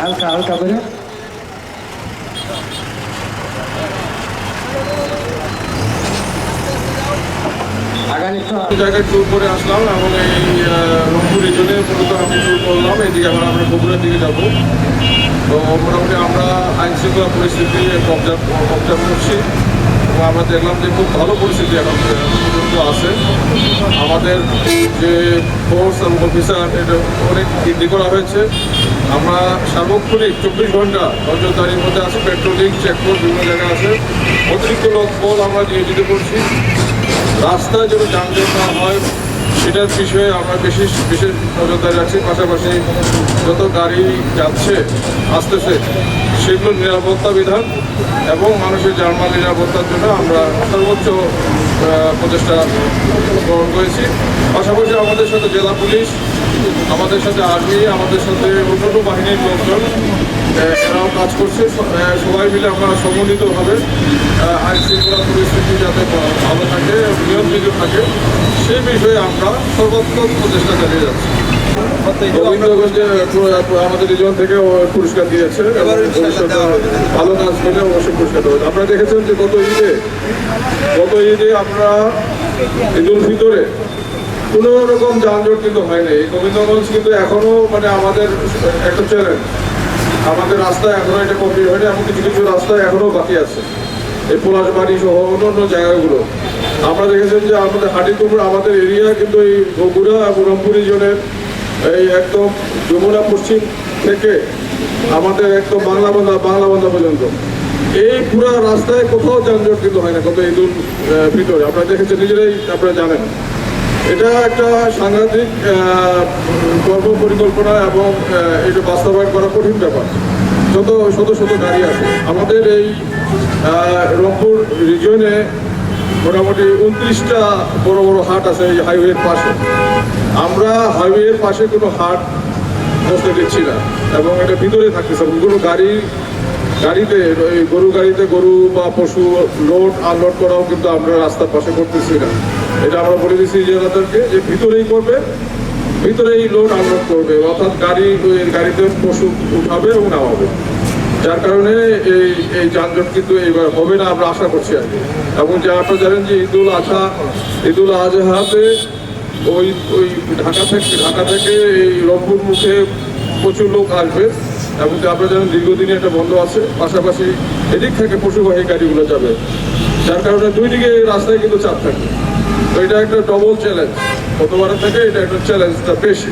হালকা হালকা করে আগামী জায়গায় ট্যুর করে আসলাম এবং এই আহ, রংপুর রিজনে মূলত আমি ট্যুর করলাম এদিকে আমরা আমরা বগুড়ার দিকে যাব। তো মোটামুটি আমরা আইন শৃঙ্খলা পরিস্থিতি অবজার্ভ অবজার্ভ করছি। এবং আমরা দেখলাম যে খুব ভালো পরিস্থিতি এখন পর্যন্ত আছে। আমাদের যে ফোর্স এবং অফিসার এটা অনেক বৃদ্ধি করা হয়েছে। আমরা সার্বক্ষণিক চব্বিশ ঘণ্টা নজরদারির মধ্যে আছে পেট্রোলিং চেকপোস্ট বিভিন্ন জায়গায় আছে। অতিরিক্ত লোক, বল আমরা নিয়োজিত করছি রাস্তায় যেন যানজট না হয় সেটার বিষয়ে আমরা বিশেষ বিশেষ নজরদারি রাখছি। পাশাপাশি যত গাড়ি যাচ্ছে, আসতেছে সেগুলোর নিরাপত্তা বিধান এবং মানুষের জানমাল নিরাপত্তার জন্য আমরা সর্বোচ্চ প্রচেষ্টা গ্রহণ করেছি। পাশাপাশি আমাদের সাথে জেলা পুলিশ, আমাদের সাথে আর্মি, আমাদের সাথে অন্যান্য বাহিনীর লোকজন এরাও কাজ করছে সবাই মিলে আমরা সমন্বিতভাবে আইন শৃঙ্খলা পরিস্থিতি যাতে ভালো থাকে নিয়ন্ত্রিত থাকে সেই বিষয়ে আমরা সর্বাত্মক প্রচেষ্টা চালিয়ে যাচ্ছি। আমাদের রিজন থেকে পুরস্কার দিয়েছে ভালো কাজ করলে অবশ্যই পুরস্কার দেবে আপনারা দেখেছেন যে গত ঈদে গত ঈদে আমরা ঈদুল ফিতরে কোনো রকম যানজট কিন্তু হয়নি। গোবিন্দগঞ্জ কিন্তু এখনও মানে আমাদের একটা চ্যালেঞ্জ আমাদের রাস্তা এখনও এটা কমপ্লিট হয়নি এমন কিছু কিছু রাস্তা এখনও বাকি আছে। এই পলাশবাড়ি সহ অন্যান্য জায়গাগুলো। আমরা দেখেছেন যে আমাদের হাটিকুমড় আমাদের এরিয়া কিন্তু এই বগুড়া এবং রংপুর এই একদম যমুনা পশ্চিম থেকে আমাদের একদম বাংলা বান্ধা বাংলা বান্ধা পর্যন্ত। এই পুরো রাস্তায় কোথাও যানজট কিন্তু হয় না কত ঈদুল ভিতরে। আপনারা দেখেছেন, নিজেরাই আপনারা জানেন। এটা একটা সাংঘাতিক কর্ম পরিকল্পনা এবং এটা বাস্তবায়ন করা কঠিন ব্যাপার। যত, শত শত গাড়ি আছে। আমাদের এই রংপুর রিজনে মোটামুটি উনত্রিশটা বড় বড় হাট আছে এই হাইওয়ের পাশে। আমরা হাইওয়ের পাশে কোনো হাট বসতে দিচ্ছি না এবং এটা ভিতরে থাকতেছে। কোনো গাড়ি, গাড়িতে গরু গাড়িতে গরু বা পশু লোড আনলোড করাও কিন্তু আমরা রাস্তার পাশে করতেছি না। এটা আমরা বলে দিচ্ছি জেলাদেরকে যে ভিতরেই করবে, ভিতরেই লোড আনলোড করবে। অর্থাৎ গাড়ি গাড়িতে পশু উঠাবে এবং নামাবে। যার কারণে এই এই যানজট কিন্তু এইবার হবে না, আমরা আশা করছি আর কি। এবং যে আপনারা জানেন যে ঈদুল আজহা, ঈদুল আজহাতে ওই ওই ঢাকা থেকে ঢাকা থেকে এই রংপুর মুখে প্রচুর লোক আসবে। এবং যে আপনারা জানেন দীর্ঘদিনে এটা বন্ধ আছে। পাশাপাশি এদিক থেকে পশুবাহী গাড়িগুলো যাবে। যার কারণে দুই দিকে রাস্তায় কিন্তু চাপ থাকবে তো এটা একটা ডবল চ্যালেঞ্জ গতবারের থেকে এটা একটা চ্যালেঞ্জটা বেশি।